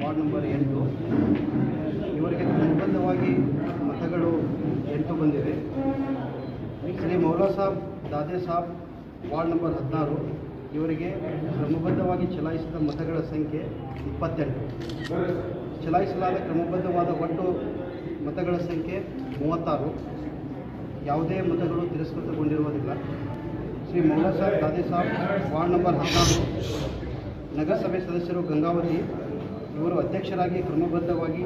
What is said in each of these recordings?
Ward number ಎಂಟು. ಇವರಿಗೆ ಕ್ರಮಬದ್ಧವಾಗಿ ಮತಗಳು ಎಂಟು ಬಂದಿವೆ. ಶ್ರೀ ಮೌಲಾ ಸಾಬ್, ದಾದೆ ಸಾಬ್, ವಾರ್ಡ್ ನಂಬರ್ ಹದಿನಾರು. ಇವರಿಗೆ ಕ್ರಮಬದ್ಧವಾಗಿ ಚಲಾಯಿಸಿದ ಮತಗಳ ಸಂಖ್ಯೆ ಇಪ್ಪತ್ತೆಂಟು. ಚಲಾಯಿಸಲಾದ ಕ್ರಮಬದ್ಧವಾದ ಒಟ್ಟು ಮತಗಳ ಸಂಖ್ಯೆ ಮೂವತ್ತಾರು. ಯಾವುದೇ ಮತಗಳು ತಿರಸ್ಕೃತಗೊಂಡಿರುವುದಿಲ್ಲ. ಶ್ರೀ ಮೌಲಾ ಸಾಬ್, ದಾದೆ ಸಾಬ್, ವಾರ್ಡ್ ನಂಬರ್ ಹದಿನಾರು. ನಗರಸಭೆ ಸದಸ್ಯರು ಗಂಗಾವತಿ ಇವರು ಅಧ್ಯಕ್ಷರಾಗಿ ಕ್ರಮಬದ್ಧವಾಗಿ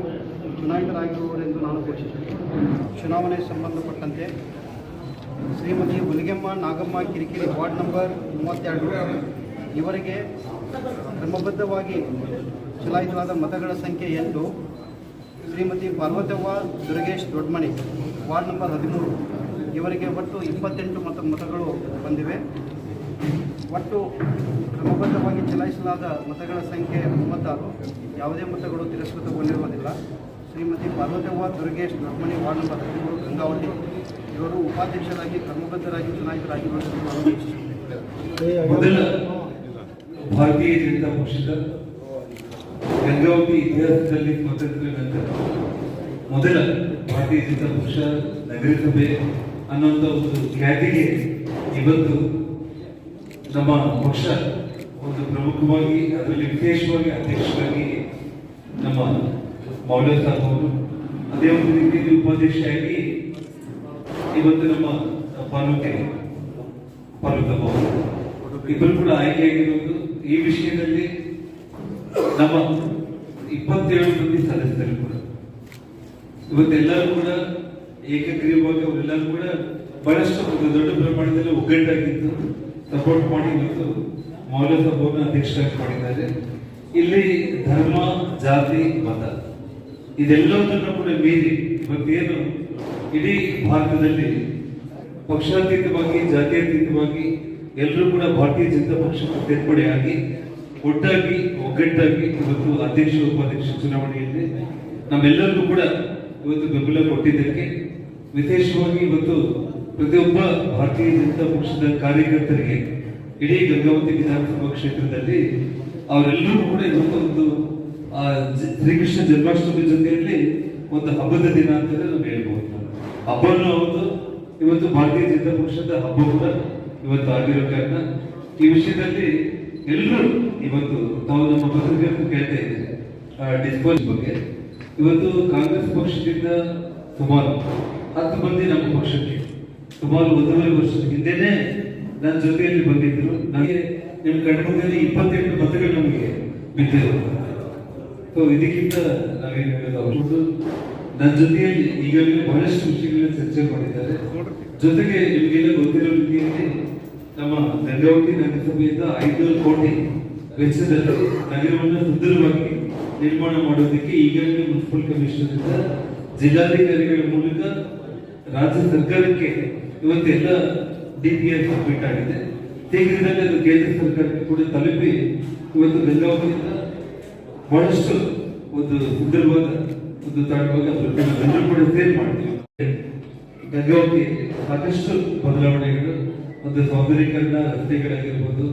ಚುನಾಯಿತರಾಗಿರುವವರೆಂದು ನಾನು ಘೋಷಿಸಿದ್ದೇನೆ ಚುನಾವಣೆ ಸಂಬಂಧಪಟ್ಟಂತೆ ಶ್ರೀಮತಿ ಹುಲಿಗೆಮ್ಮ ನಾಗಮ್ಮ ಕಿರಿಕಿರಿ ವಾರ್ಡ್ ನಂಬರ್ ಮೂವತ್ತೆರಡು ಇವರಿಗೆ ಕ್ರಮಬದ್ಧವಾಗಿ ಚಲಾಯಿತವಾದ ಮತಗಳ ಸಂಖ್ಯೆ ಎಂಟು ಶ್ರೀಮತಿ ಪಾರ್ವತವ್ವ ದುರ್ಗೇಶ್ ದೊಡ್ಮಣಿ ವಾರ್ಡ್ ನಂಬರ್ ಹದಿಮೂರು ಇವರಿಗೆ ಒಟ್ಟು ಇಪ್ಪತ್ತೆಂಟು ಮತ ಮತಗಳು ಬಂದಿವೆ. ಒಟ್ಟು ಕ್ರಮಬದ್ಧವಾಗಿ ಚಲಾಯಿಸಲಾದ ಮತಗಳ ಸಂಖ್ಯೆ ಮೂವತ್ತಾರು. ಯಾವುದೇ ಮತಗಳು ತಿರಸ್ಕೃತಗೊಂಡಿರುವುದಿಲ್ಲ. ಶ್ರೀಮತಿ ಪಾರ್ವತವ್ವ ದುರ್ಗೇಶ್ ದೊಡ್ಮಣಿ ವಾರ್ಡ್ ನಂಬರ್ ಹದಿಮೂರು, ಗಂಗಾವತಿ. ಇವರು ಉಪಾಧ್ಯಕ್ಷರಾಗಿ ಕ್ರಮಬದ್ಧರಾಗಿ ಮೊದಲ ಭಾರತೀಯ ಜನತಾ ಪಕ್ಷದ ಗಂಗಾವತಿ ಇತಿಹಾಸದಲ್ಲಿ ಸ್ವಾತಂತ್ರ್ಯ ನಂತರ ಮೊದಲ ಭಾರತೀಯ ಜನತಾ ಪಕ್ಷ ನಗರಸಭೆ ಅನ್ನುವಂಥ ಒಂದು ಖ್ಯಾತಿಗೆ ಇವತ್ತು ನಮ್ಮ ಪಕ್ಷ ಒಂದು ಪ್ರಮುಖವಾಗಿ ಅದರಲ್ಲಿ ವಿಶೇಷವಾಗಿ ಅಧ್ಯಕ್ಷರಾಗಿ ನಮ್ಮ ಮೌಲ್ಯ ಅವರು ಅದೇ ಒಂದು ರೀತಿಯಲ್ಲಿ ಉಪಾಧ್ಯಕ್ಷರಾಗಿ ಇವತ್ತು ನಮ್ಮ ಪಾಲುಕೆ ಅವರು ಇಬ್ಬರು ಕೂಡ ಆಯ್ಕೆಯಾಗಿರುವುದು ಈ ವಿಷಯದಲ್ಲಿ ನಮ್ಮ ಇಪ್ಪತ್ತೇಳು ಮಂದಿ ಸದಸ್ಯರು ಕೂಡ. ಇವತ್ತೆಲ್ಲರೂ ಕೂಡ ಏಕಗ್ರೀವಾಗಿ ಅವರೆಲ್ಲರೂ ಕೂಡ ಬಹಳಷ್ಟು ಒಂದು ದೊಡ್ಡ ಪ್ರಮಾಣದಲ್ಲಿ ಒಗ್ಗಟ್ಟಾಗಿದ್ದು ಸಪೋರ್ಟ್ ಮಾಡಿ ಇವತ್ತು ಮೌಲ್ಯ ಸಭೆಯನ್ನು ಅಧ್ಯಕ್ಷರಾಗಿ ಮಾಡಿದ್ದಾರೆ. ಇಲ್ಲಿ ಧರ್ಮ, ಜಾತಿ, ಮತ ಇದೆಲ್ಲವನ್ನು ಕೂಡ ಮೀರಿ ಇವತ್ತೇನು ಇಡೀ ಭಾರತದಲ್ಲಿ ಪಕ್ಷಾತೀತವಾಗಿ, ಜಾತ್ಯತೀತವಾಗಿ ಎಲ್ಲರೂ ಕೂಡ ಭಾರತೀಯ ಜನತಾ ಪಕ್ಷಕ್ಕೆ ಸೇರ್ಪಡೆಯಾಗಿ ಒಟ್ಟಾಗಿ, ಒಗ್ಗಟ್ಟಾಗಿ ಇವತ್ತು ಅಧ್ಯಕ್ಷ, ಉಪಾಧ್ಯಕ್ಷ ಚುನಾವಣೆಯಲ್ಲಿ ನಮ್ಮೆಲ್ಲರಿಗೂ ಕೂಡ ಇವತ್ತು ಬೆಂಬಲ ಕೊಟ್ಟಿದ್ದಕ್ಕೆ ವಿಶೇಷವಾಗಿ ಇವತ್ತು ಪ್ರತಿಯೊಬ್ಬ ಭಾರತೀಯ ಜನತಾ ಪಕ್ಷದ ಕಾರ್ಯಕರ್ತರಿಗೆ ಇಡೀ ಗಂಗಾವತಿ ವಿಧಾನಸಭಾ ಕ್ಷೇತ್ರದಲ್ಲಿ ಅವರೆಲ್ಲರೂ ಕೂಡ ಇವತ್ತು ಒಂದು, ಆ ಶ್ರೀಕೃಷ್ಣ ಜನ್ಮಾಷ್ಟಮಿ ಜೊತೆಯಲ್ಲಿ ಒಂದು ಹಬ್ಬದ ದಿನ ಅಂತಲೇ ನಾವು ಹೇಳ್ಬೋದು. ಹಬ್ಬನೂ ಹೌದು, ಇವತ್ತು ಭಾರತೀಯ ಜನತಾ ಪಕ್ಷದ ಹಬ್ಬ ಕೂಡ ಇವತ್ತು ಆಗಿರೋ ಕಾರಣ ಈ ವಿಷಯದಲ್ಲಿ ಎಲ್ಲರೂ ಇವತ್ತು ತಾವು ನಮ್ಮ ಪತ್ರಿಕೆಯನ್ನು ಕೇಳ್ತಾ ಇದ್ದೇವೆ ಡಿಸ್ಪೋಸ್ ಬಗ್ಗೆ. ಇವತ್ತು ಕಾಂಗ್ರೆಸ್ ಪಕ್ಷದಿಂದ ಸುಮಾರು ಹತ್ತು ಮಂದಿ ನಮ್ಮ ಪಕ್ಷಕ್ಕೆ ಸುಮಾರು ಒಂದೂವರೆ ವರ್ಷದ ಹಿಂದೆನೆ ನನ್ನ ಜೊತೆಯಲ್ಲಿ ಬಂದಿದ್ರು. ನನಗೆ ನಿಮ್ಮ ಕಣ್ಮುಖದಲ್ಲಿ ಇಪ್ಪತ್ತೆಂಟು ಮತಗಳು ನಮಗೆ ಬಿದ್ದಿರು ಸೊ ಇದಕ್ಕಿಂತ ನಾವೇನು ಹೇಳೋದು? ನನ್ನ ಜೊತೆಯಲ್ಲಿ ಈಗಾಗಲೇ ಬಹಳಷ್ಟು ವಿಷಯಗಳನ್ನ ಚರ್ಚೆ ಮಾಡಿದ್ದಾರೆ. ಜೊತೆಗೆ ನಿಮಗೆಲ್ಲ ಗೊತ್ತಿರೋ ರೀತಿಯಲ್ಲಿ ನಮ್ಮ ಗಂಗಾವತಿ ನಗರಸಭೆಯಿಂದ ಐನೂರು ಕೋಟಿ ವೆಚ್ಚದಲ್ಲಿ ನಗರವನ್ನು ಸುಂದರವಾಗಿ ನಿರ್ಮಾಣ ಮಾಡೋದಕ್ಕೆ ಈಗಾಗಲೇ ಮುನ್ಸಿಪಲ್ ಕಮಿಷನರ್ ಜಿಲ್ಲಾಧಿಕಾರಿಗಳ ಮೂಲಕ ರಾಜ್ಯ ಸರ್ಕಾರಕ್ಕೆ ಇವತ್ತೆಲ್ಲ ಡಿಪಿಆರ್ ಸಬ್ಮಿಟ್ ಆಗಿದೆ. ಶೀಘ್ರದಲ್ಲಿ ಅದು ಕೇಂದ್ರ ಸರ್ಕಾರಕ್ಕೆ ಕೂಡ ತಲುಪಿ ಇವತ್ತು ಬೆಂಗಳೂರಿನಿಂದ ಬಹಳಷ್ಟು ಒಂದು ಸುಂದರವಾದ ಒಂದು ತಾಣವಾಗಿ ಕೂಡ ಮಾಡ್ತೀವಿ ಗಂಗಾವತಿ ಸಾಕಷ್ಟು ಬದಲಾವಣೆಗಳು, ಒಂದು ಸೌಂದರ್ಯೀಕರಣ ರಸ್ತೆಗಳಾಗಿರ್ಬೋದು,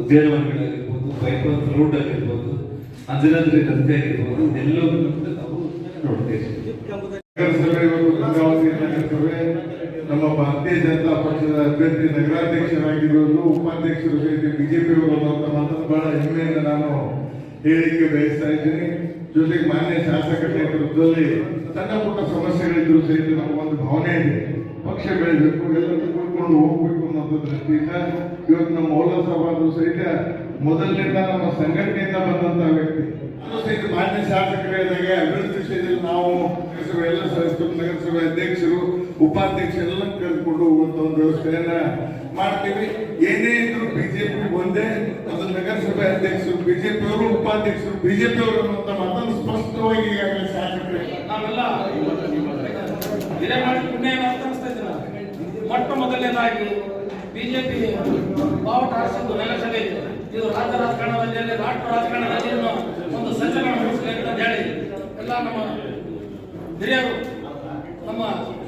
ಉದ್ಯಾನವನಗಳಾಗಿರ್ಬೋದು ಬೈಪಾಸ್ ರೋಡ್ ಆಗಿರ್ಬೋದು, ಅಂಜನಾದ್ರಿ ರಸ್ತೆ ಆಗಿರ್ಬೋದು ಎಲ್ಲವನ್ನು ಕೂಡ ನಾವು ನೋಡ್ತೇವೆ ನಗರಸಭೆ ಇವತ್ತು ಗಂಗಾವತಿ ನಗರಸಭೆ ನಮ್ಮ ಭಾರತೀಯ ಜನತಾ ಪಕ್ಷದ ಅಭ್ಯರ್ಥಿ ನಗರಾಧ್ಯಕ್ಷರಾಗಿರುವುದು ಉಪಾಧ್ಯಕ್ಷರು ಬಿಜೆಪಿ ಬಿಜೆಪಿಯವರು ಅಂತ ಮಾತನ್ನು ಬಹಳ ಹೆಮ್ಮೆಯಿಂದ ನಾನು ಹೇಳಿಕೆ ಬಯಸ್ತಾ ಇದ್ದೀನಿ. ಜೊತೆಗೆ ಮಾನ್ಯ ಶಾಸಕರ ನೇತೃತ್ವದಲ್ಲಿ ಸಣ್ಣ ಪುಟ್ಟ ಸಮಸ್ಯೆಗಳಿದ್ರು ಸಹಿತ ನಮಗೊಂದು ಭಾವನೆ ಇದೆ. ಪಕ್ಷ ಬೆಳೆಯಬೇಕು ಎಲ್ಲರೂ ಕೂಡ್ಕೊಂಡು ಹೋಗ್ಬೇಕು ಅನ್ನೋ ದೃಷ್ಟಿಯಿಂದ ಇವತ್ತು ನಮ್ಮ ಮೌಲ ಸಭಾದ್ರು ಸಹಿತ ಮೊದಲಿನಿಂದ ನಮ್ಮ ಸಂಘಟನೆಯಿಂದ ಬಂದಂತ ವ್ಯಕ್ತಿ. ಅದು ಸಹಿತ ಮಾನ್ಯ ಶಾಸಕರಿದ್ದಾಗೆ ಅಭಿವೃದ್ಧಿ ವಿಷಯದಲ್ಲಿ ನಾವು ಎಲ್ಲ ನಗರಸಭೆ ಅಧ್ಯಕ್ಷರು ಉಪಾಧ್ಯಕ್ಷರೆಲ್ಲ ಕರೆದುಕೊಂಡು ಹೋಗುವಂತ ಒಂದು ವ್ಯವಸ್ಥೆಯನ್ನ ಮಾಡ್ತೀವಿ. ಏನೇ ಇದ್ರು ಬಿಜೆಪಿ ಒಂದೇ, ಅದು ನಗರಸಭೆ ಅಧ್ಯಕ್ಷರು ಬಿಜೆಪಿ ಅವರು ಉಪಾಧ್ಯಕ್ಷರು ಬಿಜೆಪಿ ಅವರು ಅನ್ನುವಂತ ಮಾತನ್ನು ಸ್ಪಷ್ಟವಾಗಿ ಈಗಾಗಲೇ ಶಾಸಕರೇ. ನಾವೆಲ್ಲ ಇದೇ ಮಾಡಿ ಪುಣ್ಯ ಏನು ಅಂತ ಅನಿಸ್ತಾ ಇದ್ದೀರ ಮೊಟ್ಟ ಮೊದಲನೇದಾಗಿ ಬಿಜೆಪಿ ಬಾವುಟ ಹಾರಿಸಿದ್ದು ನಗರಸಭೆ ಇದು ರಾಜ್ಯ ರಾಜಕಾರಣದಲ್ಲಿ, ರಾಷ್ಟ್ರ ರಾಜಕಾರಣದಲ್ಲಿ ಒಂದು ಸಂಚಲನ ಮೂಡಿಸಬೇಕು ಅಂತ ಹೇಳಿ ಎಲ್ಲ ನಮ್ಮ ಹಿರಿಯರು, ನಮ್ಮ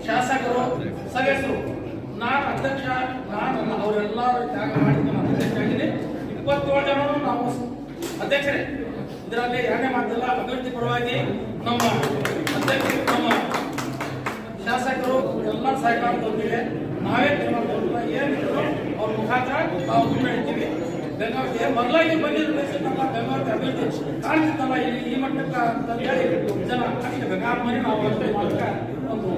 ಶಾಸಕರು, ಸದಸ್ಯರು, ನಾನು ಅಧ್ಯಕ್ಷ, ನಾನು ಅವರೆಲ್ಲ ತ್ಯಾಗ ಮಾಡಿದ್ದು ನಾನು ಅಧ್ಯಕ್ಷ ಆಗಿದೆ ಇಪ್ಪತ್ತೇಳು ಜನ ನಾವು ಅಧ್ಯಕ್ಷರೇ. ಇದರಲ್ಲಿ ಎರಡನೇ ಮಾತಿಲ್ಲ ಅಭಿವೃದ್ಧಿ ಪರವಾಗಿ ನಮ್ಮ ಅಧ್ಯಕ್ಷರು ನಮ್ಮ ಶಾಸಕರು ಎಲ್ಲ ಸಹಕಾರದೊಂದಿಗೆ ನಾವೇ ತೀರ್ಮಾನ ತಗೊಳ್ಳಿಲ್ಲ. ಏನಿದ್ರು ಅವ್ರ ಮುಖಾಂತರ ನಾವು ಮುನ್ನಡೆತೀವಿ ಬೆಂಗಳೂರಿಗೆ ಮೊದಲಾಗಿ ಬಂದಿರೋ ನಮ್ಮ ಬೆಂಗಳೂರಿಗೆ ಅಭಿವೃದ್ಧಿ ಕಾಣ್ತಿತ್ತಲ್ಲ ಇಲ್ಲಿ ಈ ಮಟ್ಟಕ್ಕೆ ಅಂತ ಹೇಳಿ ಜನ ಅಷ್ಟೇ ಬೇಕಾದ ಮನೆ ನಾವು ಅಷ್ಟೇ ಮಾಡಕ್ಕೆ ಒಂದು